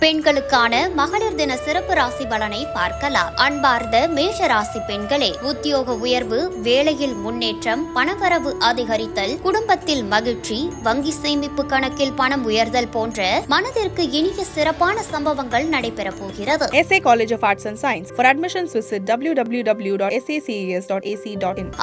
பெண்களுக்கான மகளிர் தின சிறப்பு ராசி பலனை பார்க்கலாம் அன்பார்ந்த மேஷ ராசி பெண்களே உத்தியோக உயர்வு வேலையில் முன்னேற்றம் பணவரவு அதிகரித்தல் குடும்பத்தில் மகிழ்ச்சி வங்கி சேமிப்பு கணக்கில் பணம் உயர்தல் போன்ற மனதிற்கு இனிய சிறப்பான சம்பவங்கள் நடைபெறப் போகிறது SA College of Arts and Science. For admissions, visit www.saces.ac.in.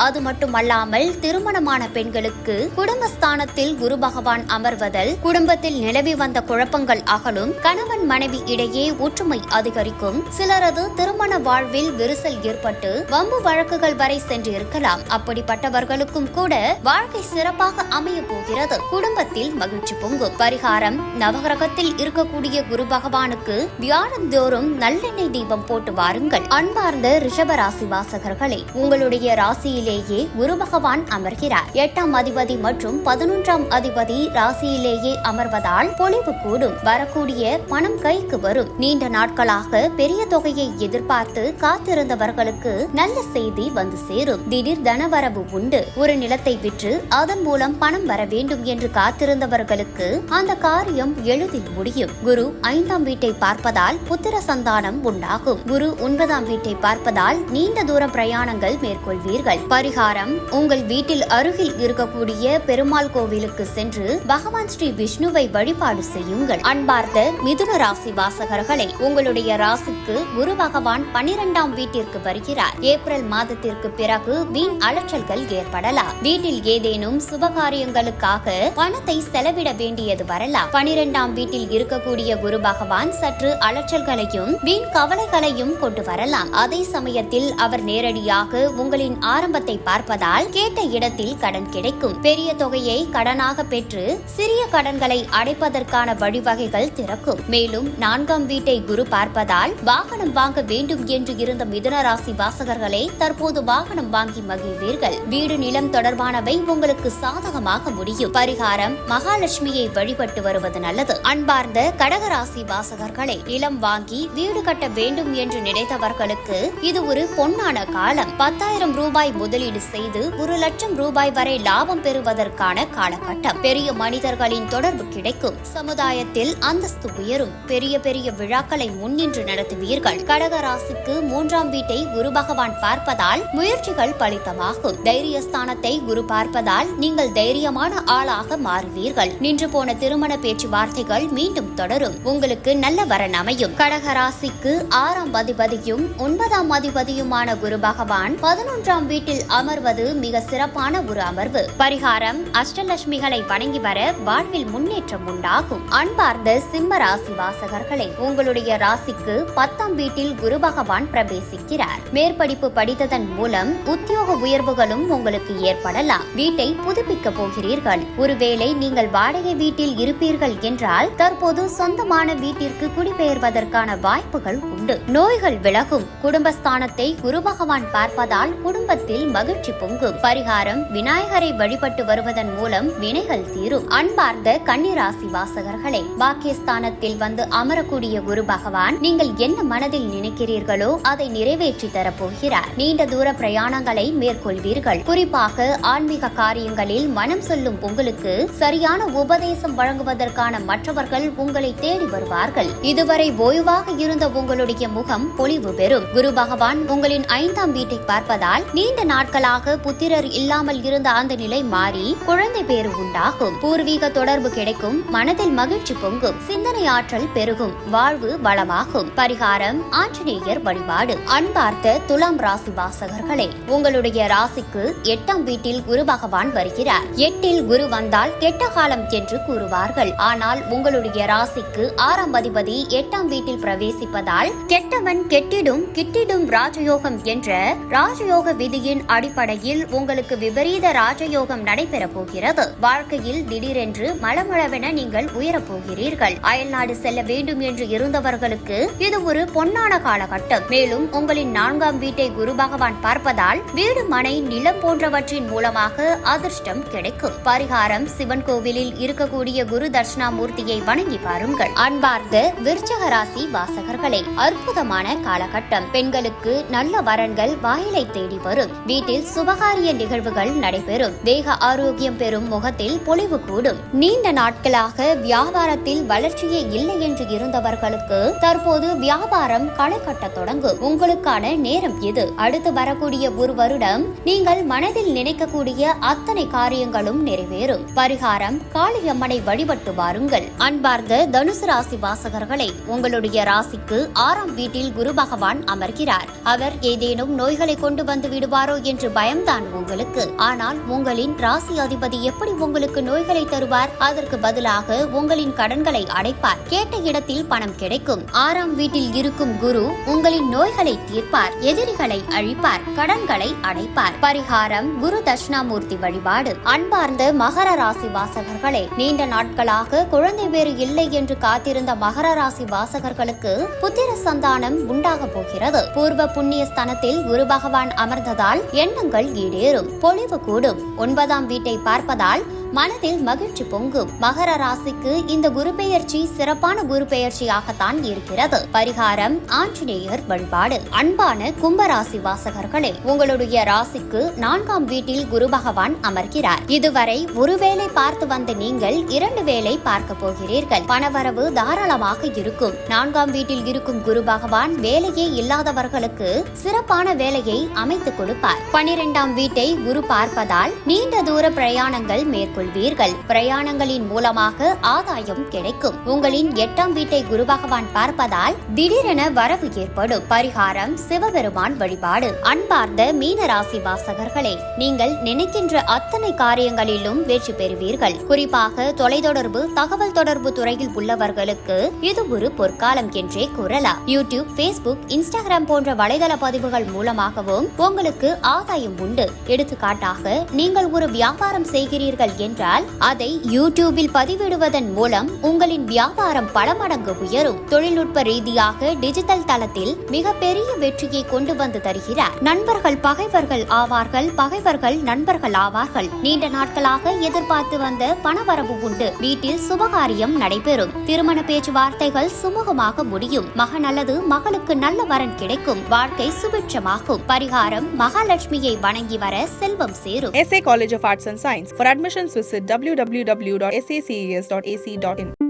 அது மட்டுமல்லாமல் திருமணமான பெண்களுக்கு குடும்பஸ்தானத்தில் குரு பகவான் அமர்வதல் குடும்பத்தில் நிலவி வந்த குழப்பங்கள் அகலும் கணவன் கணவன் மனைவி இடையே ஒற்றுமை அதிகரிக்கும். சிலரது திருமண வாழ்வில் விரிசல் ஏற்பட்டு வம்பு வழக்குகள் வரை சென்று இருக்கலாம் அப்படிப்பட்டவர்களுக்கும் கூட வாழ்க்கை சிறப்பாக அமைய போகிறது. குடும்பத்தில் மகிழ்ச்சி பொங்கும். பரிகாரம் நவகிரகத்தில் இருக்கக்கூடிய குரு பகவானுக்கு வியாழந்தோறும் நல்லெண்ணெய் தீபம் போட்டு வாருங்கள். அன்பார்ந்த ரிஷபராசி வாசகர்களே உங்களுடைய ராசியிலேயே குரு பகவான் அமர்கிறார். எட்டாம் அதிபதி மற்றும் பதினொன்றாம் அதிபதி ராசியிலேயே அமர்வதால் பொழிவு கூடும். வரக்கூடிய பணம் கைக்கு வரும். நீண்ட நாட்களாக பெரிய தொகையை எதிர்பார்த்து காத்திருந்தவர்களுக்கு நல்ல செய்தி வந்து சேரும். திடீர் தனவரவு உண்டு. ஒரு நிலத்தை விற்று அதன் மூலம் பணம் வர வேண்டும் என்று காத்திருந்தவர்களுக்கு அந்த காரியம் எளிதில் முடியும். குரு ஐந்தாம் வீட்டை பார்ப்பதால் புத்திர சந்தானம் உண்டாகும். குரு ஒன்பதாம் வீட்டை பார்ப்பதால் நீண்ட தூர பிரயாணங்கள் மேற்கொள்வீர்கள். பரிகாரம் உங்கள் வீட்டில் அருகில் இருக்கக்கூடிய பெருமாள் கோவிலுக்கு சென்று பகவான் ஸ்ரீ விஷ்ணுவை வழிபாடு செய்யுங்கள். அன்பார்ந்த மிதுன ராசி வாசகர்களை உங்களுடைய ராசிக்கு குரு பகவான் பனிரெண்டாம் வீட்டிற்கு வருகிறார். ஏப்ரல் மாதத்திற்கு பிறகு வீண் அலைச்சல்கள் ஏற்படலாம். வீட்டில் ஏதேனும் சுபகாரியங்களுக்காக பணத்தை செலவிட வேண்டியது வரலாம். பனிரெண்டாம் வீட்டில் இருக்கக்கூடிய குரு பகவான் சற்று அலைச்சல்களையும் வீண் கவலைகளையும் கொண்டு வரலாம். அதே சமயத்தில் அவர் நேரடியாக உங்களின் ஆரம்பத்தை பார்ப்பதால் கேட்ட இடத்தில் கடன் கிடைக்கும். பெரிய தொகையை கடனாக பெற்று சிறிய கடன்களை அடைப்பதற்கான வழிவகைகள் திறக்கும். மேலும் நான்காம் வீட்டை குரு பார்ப்பதால் வாகனம் வாங்க வேண்டும் என்று இருந்த மிதுன ராசி வாசகர்களே தற்போது வாகனம் வாங்கி மகிழ்வீர்கள். வீடு நிலம் தொடர்பானவை உங்களுக்கு சாதகமாக முடியும். பரிகாரம் மகாலட்சுமியை வழிபட்டு வருவது நல்லது. அன்பார்ந்த கடகராசி வாசகர்களே நிலம் வாங்கி வீடு கட்ட வேண்டும் என்று நினைத்தவர்களுக்கு இது ஒரு பொன்னான காலம். பத்தாயிரம் ரூபாய் முதலீடு செய்து ஒரு லட்சம் ரூபாய் வரை லாபம் பெறுவதற்கான காலகட்டம். பெரிய மனிதர்களின் தொடர்பு கிடைக்கும். சமுதாயத்தில் அந்தஸ்து உயரும். பெரிய பெரிய விழாக்களை முன்னின்று நடத்துவீர்கள். கடகராசிக்கு மூன்றாம் வீட்டை குரு பகவான் பார்ப்பதால் முயற்சிகள் பலித்தமாகும். தைரியஸ்தானத்தை குரு பார்ப்பதால் நீங்கள் தைரியமான ஆளாக மாறுவீர்கள். நின்று போன திருமண பேச்சுவார்த்தைகள் மீண்டும் தொடரும். உங்களுக்கு நல்ல வரன் அமையும். கடகராசிக்கு ஆறாம் அதிபதியும் ஒன்பதாம் அதிபதியுமான குரு பகவான் பதினொன்றாம் வீட்டில் அமர்வது மிக சிறப்பான ஒரு அமர்வு. பரிகாரம் அஷ்டலட்சுமிகளை வணங்கி வர வாழ்வில் முன்னேற்றம் உண்டாகும். அன்பார்ந்த சிம்ம ராசி வாசகர்களே உங்களுடைய ராசிக்கு பத்தாம் வீட்டில் குரு பகவான் பிரவேசிக்கிறார். மேற்படிப்பு படித்ததன் மூலம் உத்தியோக உயர்வுகளும் உங்களுக்கு ஏற்படலாம். வீட்டை புதுப்பிக்க போகிறீர்கள். ஒருவேளை நீங்கள் வாடகை வீட்டில் இருப்பீர்கள் என்றால் தற்போது சொந்தமான வீட்டிற்கு குடிபெயர்வதற்கான வாய்ப்புகள் உண்டு. நோய்கள் விலகும். குடும்பஸ்தானத்தை குரு பகவான் பார்ப்பதால் குடும்பத்தில் மகிழ்ச்சி பொங்கும். பரிகாரம் விநாயகரை வழிபட்டு வருவதன் மூலம் வினைகள் தீரும். அன்பார்ந்த கன்னிராசி வாசகர்களே பாக்கியஸ்தானத்தில் வந்து அமரக்கூடிய குரு பகவான் நீங்கள் என்ன மனதில் நினைக்கிறீர்களோ அதை நிறைவேற்றி தரப்போகிறார். நீண்ட தூர பிரயாணங்களை மேற்கொள்வீர்கள். குறிப்பாக ஆன்மீக காரியங்களில் மனம் சொல்லும் உங்களுக்கு சரியான உபதேசம் வழங்குவதற்கான மற்றவர்கள் உங்களை தேடி வருவார்கள். இதுவரை ஓய்வாக இருந்த உங்களுடைய முகம் பொலிவு பெறும். குரு பகவான் உங்களின் ஐந்தாம் வீட்டை பார்ப்பதால் நீண்ட நாட்களாக புத்திரர் இல்லாமல் இருந்த அந்த நிலை மாறி குழந்தை பேரு உண்டாகும். பூர்வீக தொடர்பு கிடைக்கும் மனதில் மகிழ்ச்சி பொங்கும். சிந்தனை ஆற்றல் பெருகும் வாழ்வு வளமாகும். பரிகாரம் ஆஞ்சநேயர் வழிபாடு. அன்பார்த்த துலாம் ராசி வாசகர்களே உங்களுடைய ராசிக்கு எட்டாம் வீட்டில் குரு பகவான் வருகிறார். எட்டில் குரு வந்தால் கெட்ட காலம் என்று கூறுவார்கள். ஆனால் உங்களுடைய ராசிக்கு ஆறாம் அதிபதி எட்டாம் வீட்டில் பிரவேசிப்பதால் கெட்டவன் கெட்டிடும் கிட்டிடும் ராஜயோகம் என்ற ராஜயோக விதியின் அடிப்படையில் உங்களுக்கு விபரீத ராஜயோகம் நடைபெறப் போகிறது வாழ்க்கையில் திடீரென்று மளமளவென நீங்கள் உயரப் போகிறீர்கள் அயல்நாடு செல்ல வேண்டும் என்று இருந்தவர்களுக்கு இது ஒரு பொன்னான காலகட்டம். மேலும் உங்களின் நான்காம் வீட்டை குரு பகவான் பார்ப்பதால் வீடு மனை நிலம் போன்றவற்றின் மூலமாக அதிர்ஷ்டம் கிடைக்கும். பரிகாரம் சிவன் கோவிலில் இருக்கக்கூடிய குரு தட்சிணாமூர்த்தியை வணங்கி பாருங்கள். அன்பார்ந்த விருச்சக ராசி வாசகர்களே அற்புதமான காலகட்டம். பெண்களுக்கு நல்ல வரன்கள் வாயிலை தேடி வரும். வீட்டில் சுபகாரிய நிகழ்வுகள் நடைபெறும். தேக ஆரோக்கியம் பெறும் முகத்தில் பொலிவு கூடும். நீண்ட நாட்களாக வியாபாரத்தில் வளர்ச்சியே இல்லை என்று இருந்தவர்களுக்கு தற்போது வியாபாரம் களை கட்ட தொடங்கும். உங்களுக்கான நேரம் இது. அடுத்து வரக்கூடிய ஒரு வருடம் நீங்கள் மனதில் நினைக்கக்கூடிய அத்தனை காரியங்களும் நிறைவேறும். பரிகாரம் காளியம்மனை வழிபட்டு வாருங்கள். அன்பார்ந்த தனுசு ராசி வாசகர்களை உங்களுடைய ராசிக்கு ஆறாம் வீட்டில் குரு பகவான் அமர்கிறார். அவர் ஏதேனும் நோய்களை கொண்டு வந்து விடுவாரோ என்று பயம்தான் உங்களுக்கு. ஆனால் உங்களின் ராசி அதிபதி எப்படி உங்களுக்கு நோய்களை தருவார்? அதற்கு பதிலாக உங்களின் கடன்களை அடைப்பார். கேட்ட இடத்தில் பணம் கிடைக்கும். ஆறாம் வீட்டில் இருக்கும் குரு உங்களின் நோய்களை தீர்ப்பார் எதிரிகளை அழிப்பார் கடன்களை அடைப்பார். பரிகாரம் குரு தட்சிணாமூர்த்தி வழிபாடு. அன்பார்ந்த மகர ராசி வாசகர்களே நீண்ட நாட்களாக குழந்தை வேறு இல்லை என்று காத்திருந்த மகர ராசி வாசகர்களுக்கு புத்திர சந்தானம் உண்டாக போகிறது. பூர்வ புண்ணிய ஸ்தனத்தில் குரு பகவான் அமர்ந்ததால் எண்ணங்கள் ஈடேறும் பொலிவு கூடும். ஒன்பதாம் வீட்டை பார்ப்பதால் மனதில் மகிழ்ச்சி பொங்கும். மகர ராசிக்கு இந்த குரு பெயர்ச்சி சிறப்பான குரு பெயர்ச்சியாகத்தான் இருக்கிறது. பரிகாரம் ஆஞ்சநேயர் வழிபாடு. அன்பான கும்பராசி வாசகர்களே உங்களுடைய ராசிக்கு நான்காம் வீட்டில் குரு பகவான் அமர்கிறார். இதுவரை ஒருவேளை பார்த்து வந்த நீங்கள் இரண்டு வேளை பார்க்க போகிறீர்கள். பணவரவு தாராளமாக இருக்கும். நான்காம் வீட்டில் இருக்கும் குரு பகவான் வேலையே இல்லாதவர்களுக்கு சிறப்பான வேலையை அமைத்துக் கொடுப்பார். பனிரெண்டாம் வீட்டை குரு பார்ப்பதால் நீண்ட தூர பிரயாணங்கள் கொள்வீர்கள். பிரயாணங்களின் மூலமாக ஆதாயம் கிடைக்கும். உங்களின் எட்டாம் வீட்டை குரு பகவான் பார்ப்பதால் திடீரென வரவு ஏற்படும். பரிகாரம் சிவபெருமான் வழிபாடு அன்பார்ந்த மீன ராசி வாசகர்களே நீங்கள் நினைக்கின்ற அத்தனை காரியங்களிலும் வெற்றி பெறுவீர்கள். குறிப்பாக தொலைத்தொடர்பு தகவல் தொடர்பு துறையில் உள்ளவர்களுக்கு இது ஒரு பொற்காலம் என்றே கூறலாம். யூடியூப் பேஸ்புக் இன்ஸ்டாகிராம் போன்ற வலைதள பதிவுகள் மூலமாகவும் உங்களுக்கு ஆதாயம் உண்டு. எடுத்துக்காட்டாக நீங்கள் ஒரு வியாபாரம் செய்கிறீர்கள் என்றால் அதை யூடியூபில் பதிவிடுவதன் மூலம் உங்களின் வியாபாரம் பல மடங்கு உயரும். தொழில்நுட்ப ரீதியாக டிஜிட்டல் தளத்தில் மிகப்பெரிய வெற்றியை கொண்டு வந்து தருகிறார். நண்பர்கள் பகைவர்கள் ஆவார்கள் பகைவர்கள் நண்பர்கள் ஆவார்கள். நீண்ட நாட்களாக எதிர்பார்த்து வந்த பணவரவு உண்டு. வீட்டில் சுபகாரியம் நடைபெறும். திருமண பேச்சுவார்த்தைகள் சுமூகமாக முடியும். மகன் அல்லது மகளுக்கு நல்ல வரன் கிடைக்கும். வாழ்க்கை சுபிட்சமாகும். பரிகாரம் மகாலட்சுமியை வணங்கி வர செல்வம் சேரும். SA college of arts and science for admissions, visit www.sacas.ac.in.